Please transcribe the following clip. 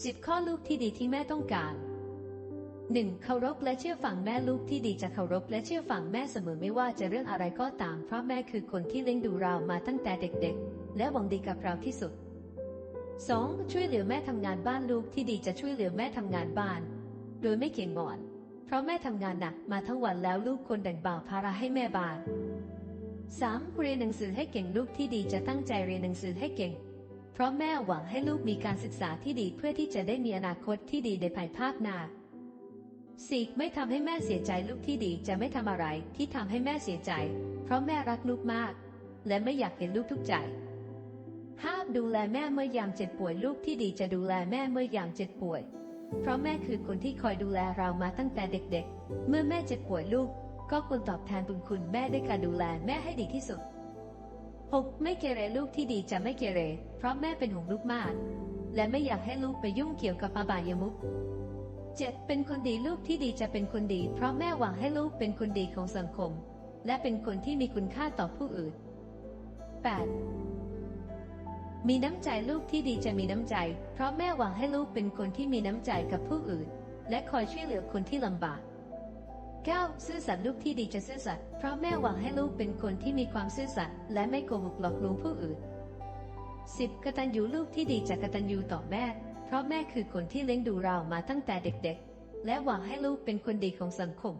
10 ข้อลูกที่ดีที่แม่ต้องการ 1. เคารพและเชื่อฟังแม่ลูกที่ดีจะเคารพและเชื่อฟังแม่เสมอไม่ว่าจะเรื่องอะไรก็ตาม เพราะแม่คือคนที่เลี้ยงดูเรามาตั้งแต่เด็กๆ และหวังดีกับเราที่สุด 2. ช่วยเหลือแม่ทำงานบ้านลูกที่ดีจะช่วยเหลือแม่ทำงานบ้าน โดยไม่เกี่ยงงอน เพราะแม่ทำงานหนักมาทั้งวันแล้วลูกคนแบ่งเบาภาระให้แม่บ้าน 3. เรียนหนังสือให้เก่งลูกที่ดีจะตั้งใจเรียนหนังสือให้เก่ง เพราะแม่หวังให้ลูกมีการศึกษาที่ดีเพื่อที่จะได้มีอนาคตที่ดีในภายภาคหน้า 4. ไม่ทำให้แม่เสียใจลูกที่ดีจะไม่ทำอะไรที่ทำให้แม่เสียใจ เพราะแม่รักลูกมาก และไม่อยากเห็นลูกทุกข์ใจ 5. ดูแลแม่เมื่อยามเจ็บป่วยลูกที่ดีจะดูแลแม่เมื่อยามเจ็บป่วย เพราะแม่คือคนที่คอยดูแลเรามาตั้งแต่เด็กๆ เมื่อแม่เจ็บป่วยลูก ก็ควรตอบแทนบุญคุณแม่ด้วยการดูแลแม่ให้ดีที่สุด 6. ไม่เกเรลูกที่ดีจะไม่เกเร เพราะแม่เป็นห่วงลูกมาก และไม่อยากให้ลูกไปยุ่งเกี่ยวกับอบายมุข 7. เป็นคนดีลูกที่ดีจะเป็นคนดี เพราะแม่หวังให้ลูกเป็นคนดีของสังคม และเป็นคนที่มีคุณค่าต่อผู้อื่น 8. มีน้ำใจลูกที่ดีจะมีน้ำใจ เพราะแม่หวังให้ลูกเป็นคนที่มีน้ำใจกับผู้อื่น และคอยช่วยเหลือคนที่ลำบาก 9. ซื่อสัตย์ลูกที่ดีจะซื่อสัตย์เพราะแม่หวังให้ลูกเป็นคนที่มีความซื่อสัตย์และไม่โกหกหลอกลวงผู้อื่น 10. กตัญญูลูกที่ดีจะกตัญญูต่อแม่ เพราะแม่คือคนที่เลี้ยงดูเรามาตั้งแต่เด็กๆ และหวังให้ลูกเป็นคนดีของสังคม